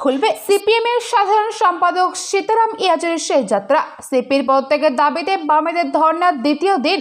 খুলবে। সিপিএম এর সাধারণ সম্পাদক সীতারাম ইয়াজের শেষ যাত্রা। সিপির পদত্যাগের দাবিতে বামেদের ধর্নার দ্বিতীয় দিন।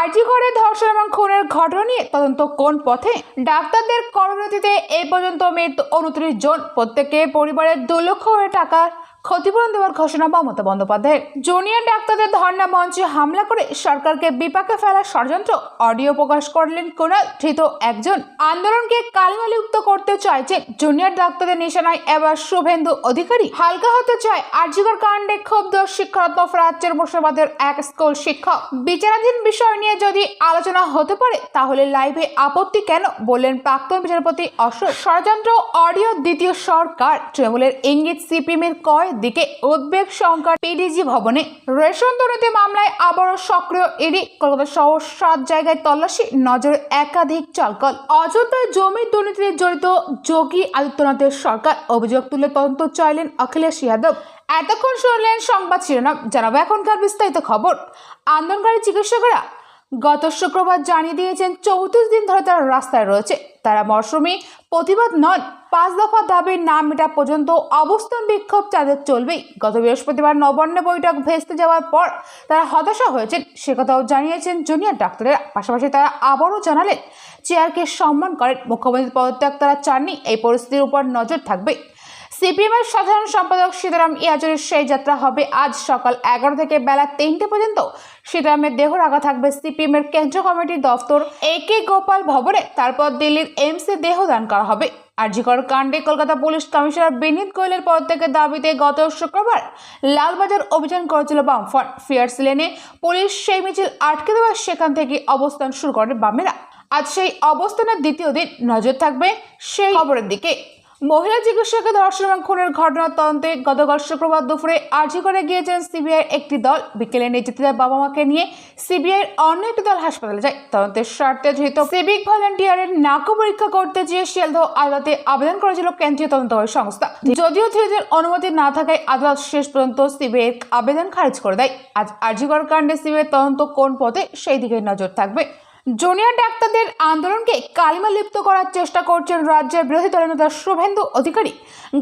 আরজি করে ধর্ষণ এবং খুনের ঘটনা নিয়ে তদন্ত কোন পথে? ডাক্তারদের কর্মরতিতে এ পর্যন্ত মৃত্যু উনত্রিশ জন। প্রত্যেকে পরিবারের দু লক্ষ টাকা ক্ষতিপূরণ দেওয়ার ঘোষণা মমতা বন্দ্যোপাধ্যায়ের। জুনিয়র ডাক্তারদের ধর্ণা মঞ্চে হামলা করে সরকারকে বিপাকে ফেলার ষড়যন্ত্র অডিও প্রকাশ করলেন কুণাল, ধৃত একজন। আন্দোলনকে কালিমালিপ্ত করতে চাইছে জুনিয়র ডাক্তারদের নিশানায় এবার শুভেন্দু অধিকারী। হালকা হতে চায় আর্জিকর কাণ্ডে ক্ষুব্ধ শিক্ষারত্ন ফ্রাচ্যের মুর্শিদাবাদের এক স্কুল শিক্ষক। বিচারাধীন বিষয় নিয়ে যদি আলোচনা হতে পারে, তাহলে লাইভে আপত্তি কেন বললেন প্রাক্তন বিচারপতি অশোক? ষড়যন্ত্র অডিও দ্বিতীয় সরকার। তৃণমূলের ইঙ্গিত সিপিএম এর কয় দিকে উদ্বেগ সংকট পিডিজি ভবনে রেশন দুর্নীতি মামলায় আবারও সক্রিয় ইডি। কলকাতা সহ সাত জায়গায় তল্লাশি, নজরে একাধিক চালকল। অযোধ্যায় জমি দুর্নীতিতে জড়িত যোগী আদিত্যনাথের সরকার অভিযোগ তুলে তদন্ত চাইলেন অখিলেশ যাদব। এতক্ষণ শুনলেন সংবাদ শিরোনাম, জানাব এখনকার বিস্তারিত খবর। আন্দোলনকারী চিকিৎসকরা গত শুক্রবার জানিয়ে দিয়েছেন চৌত্রিশ দিন ধরে তারা রাস্তায় রয়েছে। তারা মরশুমি প্রতিবাদ নন পাঁচ দফা দাবির নাম মেটা পর্যন্ত অবস্থান বিক্ষোভ তাদের চলবেই। গত বৃহস্পতিবার নবান্ন বৈঠক ভেস্তে যাওয়ার পর তারা হতাশা হয়েছেন। সে কথাও জানিয়েছেন জুনিয়র ডাক্তারেরা। পাশাপাশি তারা আবারও জানালেন, চেয়ারকে সম্মান করেন। মুখ্যমন্ত্রী পদত্যাগ তারা চাননি, এই পরিস্থিতির উপর নজর থাকবে সিপিএমের সাধারণ সম্পাদক সীতারাম ইয়াচুরির সেই যাত্রা হবে আজ সকাল এগারো থেকে বেলা তিনটে পর্যন্ত। সীতারামের দেহ রাখা থাকবে সিপিএমের কেন্দ্রীয় কমিটির দফতর এ কে গোপাল ভবনে। তারপর দিল্লির এমসে দেহ দান করা হবে। আরজিকর কাণ্ডে কলকাতা পুলিশ কমিশনার বিনীত গোয়েলের পদত্যাগের দাবিতে গত শুক্রবার লালবাজার অভিযান করেছিল বামফ্রন্ট। ফিয়ার্স লেনে পুলিশ সেই মিছিল আটকে দেওয়ার সেখান থেকে অবস্থান শুরু করে বামেরা। আজ সেই অবস্থানের দ্বিতীয় দিন। নজর থাকবে সেই খবরের দিকে। মহিলা চিকিৎসককে ধর্ষণ এবং খুনের ঘটনার তদন্তে গতকাল শুক্রবার দুপুরে আর্জি করে গিয়েছেন সিবিআই একটি দল। বিকেলে নির্যাতিতার বাবা মাকে নিয়ে সিবিআইয়ের অন্য একটি দল হাসপাতালে যায়। তদন্তের স্বার্থে ধৃত সিভিক ভলান্টিয়ারের নাকো পরীক্ষা করতে গিয়ে শিয়ালদহ আদালতে আবেদন করেছিল কেন্দ্রীয় তদন্তকারী সংস্থা। যদিও ধৃতের অনুমতি না থাকায় আদালত শেষ পর্যন্ত সিবিআইয়ের আবেদন খারিজ করে দেয়। আজ আর্জিকর কাণ্ডে সিবিআইয়ের তদন্ত কোন পথে সেই দিকে নজর থাকবে। জুনিয়র ডাক্তারদের আন্দোলনকে কালিমা লিপ্ত করার চেষ্টা করছেন রাজ্যের বিরোধী দলনেতা শুভেন্দু অধিকারী।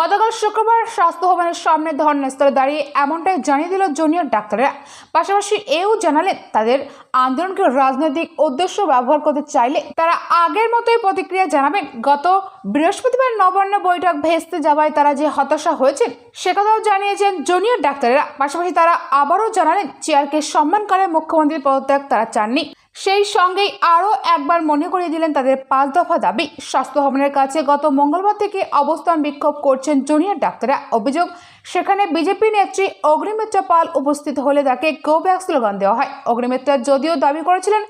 গতকাল শুক্রবার স্বাস্থ্য ভবনের সামনে ধর্নাস্থলে দাঁড়িয়ে এমনটাই জানিয়ে দিল জুনিয়র ডাক্তাররা। পাশাপাশি এও জানালেন তাদের আন্দোলনকে রাজনৈতিক উদ্দেশ্য ব্যবহার করতে চাইলে তারা আগের মতোই প্রতিক্রিয়া জানাবেন। গত বৃহস্পতিবার নবান্ন বৈঠক ভেস্তে যাওয়ায় তারা যে হতাশা হয়েছেন, সে কথাও জানিয়েছেন জুনিয়র ডাক্তারেরা। পাশাপাশি তারা আবারও জানালেন, চেয়ারকে সম্মান করে মুখ্যমন্ত্রীর পদত্যাগ তারা চাননি। সেই সঙ্গেই আরও একবার মনে করিয়ে দিলেন তাদের পাঁচ দফা দাবি। স্বাস্থ্য ভবনের কাছে গত মঙ্গলবার থেকে অবস্থান বিক্ষোভ করছেন জুনিয়র ডাক্তাররা। অভিযোগ সেখানে বিজেপি নেত্রী অগ্নিমিত্রা পাল উপস্থিত হলে তাকে গো ব্যাক স্লোগান দেওয়া হয়। অগ্নিমিত্রা যদিও দাবি করেছিলেন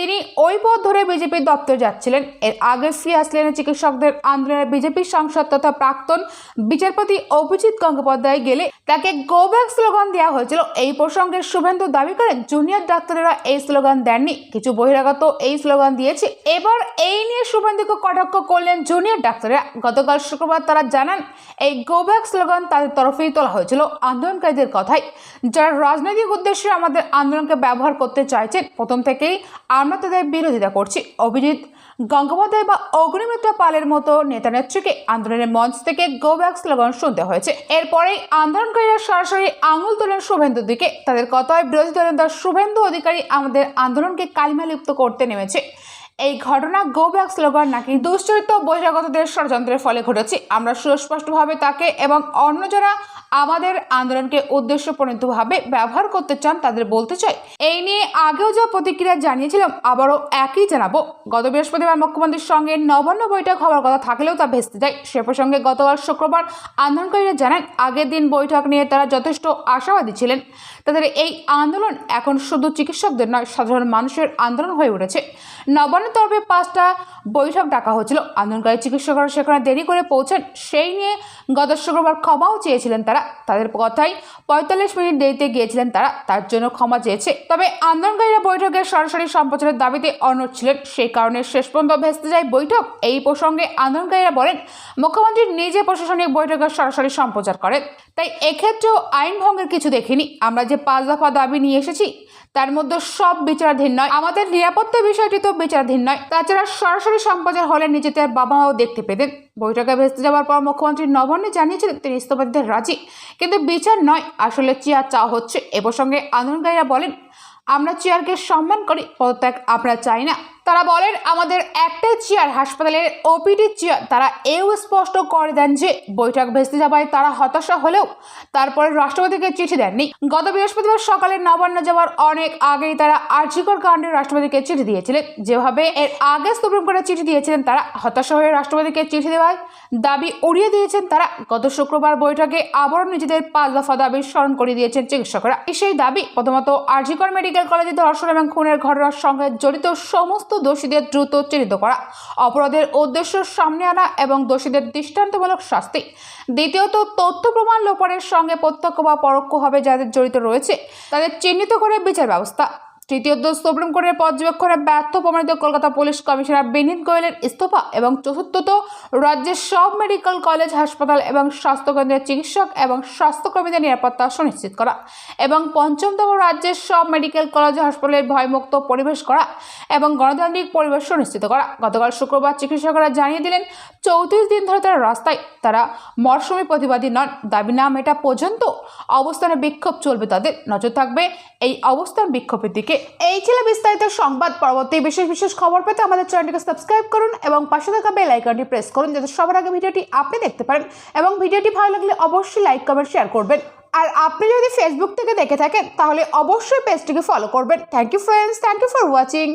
তিনি ওই পথ ধরে বিজেপির দপ্তর যাচ্ছিলেন। এর আগে ফিয়াস লেনে চিকিৎসকদের আন্দোলনের বিজেপির সাংসদ তথা প্রাক্তন বিচারপতি অভিজিৎ গঙ্গোপাধ্যায় গেলে তাকে গো ব্যাক স্লোগান দেওয়া হয়েছিল। এই প্রসঙ্গে শুভেন্দু দাবি করেন, জুনিয়র ডাক্তারেরা এই স্লোগান দেননি। কিছু বহিরাগত এই স্লোগান দিয়েছে। এবার এই নিয়ে শুভেন্দুকে কটাক্ষ করলেন জুনিয়র ডাক্তাররা। গতকাল শুক্রবার তারা জানান, এই গো ব্যাক স্লোগান তাদের তরফেই তোলা হয়েছিল আন্দোলনকারীদের কথাই। যারা রাজনৈতিক উদ্দেশ্যে আমাদের আন্দোলনকে ব্যবহার করতে চাইছেন, প্রথম থেকেই আমরা তাদের বিরোধিতা করছি। অভিজিৎ গঙ্গোপাধ্যায় বা অগ্নিমিত্রা পালের মতো নেতা নেত্রীকে আন্দোলনের মঞ্চ থেকে গো ব্যাক স্লোগান শুনতে হয়েছে। এরপরেই আন্দোলনকারীরা সরাসরি আঙুল তোলেন শুভেন্দুর দিকে। তাদের কথায় বিরোধী দলের শুভেন্দু অধিকারী আমাদের আন্দোলনকে কালিমালিপ্ত করতে নেমেছে। এই ঘটনা গো ব্যাক স্লোগান নাকি দুশ্চরিত্র বহিরাগতদের ষড়যন্ত্রের ফলে ঘটেছে। আমরা সুস্পষ্টভাবে তাকে এবং অন্য যারা আমাদের আন্দোলনকে উদ্দেশ্যপ্রণীতভাবে ব্যবহার করতে চান তাদের বলতে চাই। এই নিয়ে আগেও যা প্রতিক্রিয়া জানিয়েছিলাম, আবারও একই জানাব। গত বৃহস্পতিবার মুখ্যমন্ত্রীর সঙ্গে নবান্ন বৈঠক হওয়ার কথা থাকলেও তা ভেস্তে যায়। সে প্রসঙ্গে গতকাল শুক্রবার আন্দোলনকারীরা জানান, আগের দিন বৈঠক নিয়ে তারা যথেষ্ট আশাবাদী ছিলেন। তাদের এই আন্দোলন এখন শুধু চিকিৎসকদের নয়, সাধারণ মানুষের আন্দোলন হয়ে উঠেছে। নবান্ন তরফে পাঁচটা বৈঠক ডাকা হয়েছিল। আন্দোলনকারী চিকিৎসকরা সেখানে দেরি করে পৌঁছান, সেই নিয়ে গত শুক্রবার ক্ষমাও চেয়েছিলেন তারা। তাদের কথাই পঁয়তাল্লিশ মিনিট দেরিতে গিয়েছিলেন তারা, তার জন্য ক্ষমা চেয়েছে। তবে আন্দোলনকারীরা বৈঠকের সরাসরি সম্প্রচারের দাবিতে অনড় ছিলেন। সেই কারণে শেষ পর্যন্ত ভেস্তে যায় বৈঠক। এই প্রসঙ্গে আন্দোলনকারীরা বলেন, মুখ্যমন্ত্রী নিজে প্রশাসনিক বৈঠকের সরাসরি সম্প্রচার করেন। তাই এক্ষেত্রেও আইন ভঙ্গের কিছু দেখিনি। আমরা যে পাঁচ দফা দাবি নিয়ে এসেছি, তার মধ্যে সব বিচারাধীন নয়। আমাদের নিরাপত্তা বিষয়টি তো বিচারাধীন নয়। তাছাড়া সরাসরি সম্প্রচার হলে নিজেদের বাবা মাও দেখতে পেতেন। বৈঠকে ভেস্তে যাওয়ার পর মুখ্যমন্ত্রী নবান্নে জানিয়েছিলেন, তিনি ইস্তফা দিতে রাজি। কিন্তু বিচার নয়, আসলে চেয়ার চাওয়া হচ্ছে। এ প্রসঙ্গে আন্দোলনকারীরা বলেন, আমরা চেয়ারকে সম্মান করি, পদত্যাগ আমরা চাই না। তারা বলেন, আমাদের একটাই চেয়ার, হাসপাতালের ওপিডি চেয়ার। তারা এও স্পষ্ট করে দেন যে, বৈঠক ভেস্তে যাওয়ায় তারা হতাশা হলেও তারপরে রাষ্ট্রপতিকে চিঠি দেননি। গত বৃহস্পতিবার সকালে নবান্ন যাওয়ার অনেক আগেই তারা আর্জিকর কাণ্ডে রাষ্ট্রপতিকে চিঠি দিয়েছিলেন। যেভাবে এর আগে সুপ্রিম কোর্টে চিঠি দিয়েছিলেন তারা, হতাশা হয়ে রাষ্ট্রপতিকে চিঠি দেওয়ায় দাবি উড়িয়ে দিয়েছেন তারা। গত শুক্রবার বৈঠকে আবারও নিজেদের পাঁচ দফা দাবি স্মরণ করিয়ে দিয়েছেন চিকিৎসকরা। সেই দাবি প্রথমত আরজিকর মেডিকেল কলেজে ধর্ষণ এবং খুনের ঘটনার সঙ্গে জড়িত সমস্ত দোষীদের দ্রুত চিহ্নিত করা। অপরাধের উদ্দেশ্য সামনে আনা এবং দোষীদের দৃষ্টান্তমূলক শাস্তি। দ্বিতীয়ত, তথ্য প্রমাণ লোপারের সঙ্গে প্রত্যক্ষ বা পরোক্ষভাবে যাদের জড়িত রয়েছে, তাদের চিহ্নিত করে বিচার ব্যবস্থা। তৃতীয়ত সুপ্রিম কোর্টের পর্যবেক্ষণে ব্যর্থ প্রমাণিত কলকাতা পুলিশ কমিশনার বিনীত গোয়েলের ইস্তফা এবং চতুর্থত রাজ্যের সব মেডিকেল কলেজ, হাসপাতাল এবং স্বাস্থ্যকেন্দ্রের চিকিৎসক এবং স্বাস্থ্যকর্মীদের নিরাপত্তা সুনিশ্চিত করা এবং পঞ্চমতম রাজ্যের সব মেডিকেল কলেজ, হাসপাতালের ভয়মুক্ত পরিবেশ করা এবং গণতান্ত্রিক পরিবেশ সুনিশ্চিত করা। গতকাল শুক্রবার চিকিৎসকরা জানিয়ে দিলেন, চৌত্রিশ দিন ধরে তারা রাস্তায়, তারা মরশুমি প্রতিবাদী নন। দাবি না মেটা পর্যন্ত অবস্থানে বিক্ষোভ চলবে তাদের। নজর থাকবে এই অবস্থান বিক্ষোভের দিকে। এই ছিল বিস্তারিত সংবাদ পরবর্তী বিশেষ বিশেষ খবর পেতে আমাদের চ্যানেলটিকে সাবস্ক্রাইব করুন এবং পাশে থাকা বেল আইকনটি প্রেস করুন যাতে সবার আগে ভিডিওটি আপনি দেখতে পারেন এবং ভিডিওটি ভালো লাগলে অবশ্যই লাইক, কমেন্ট, শেয়ার করবেন। আর আপনি যদি ফেসবুক থেকে দেখে থাকেন, তাহলে অবশ্যই পেজটিকে ফলো করবেন। Thank you friends thank you for watching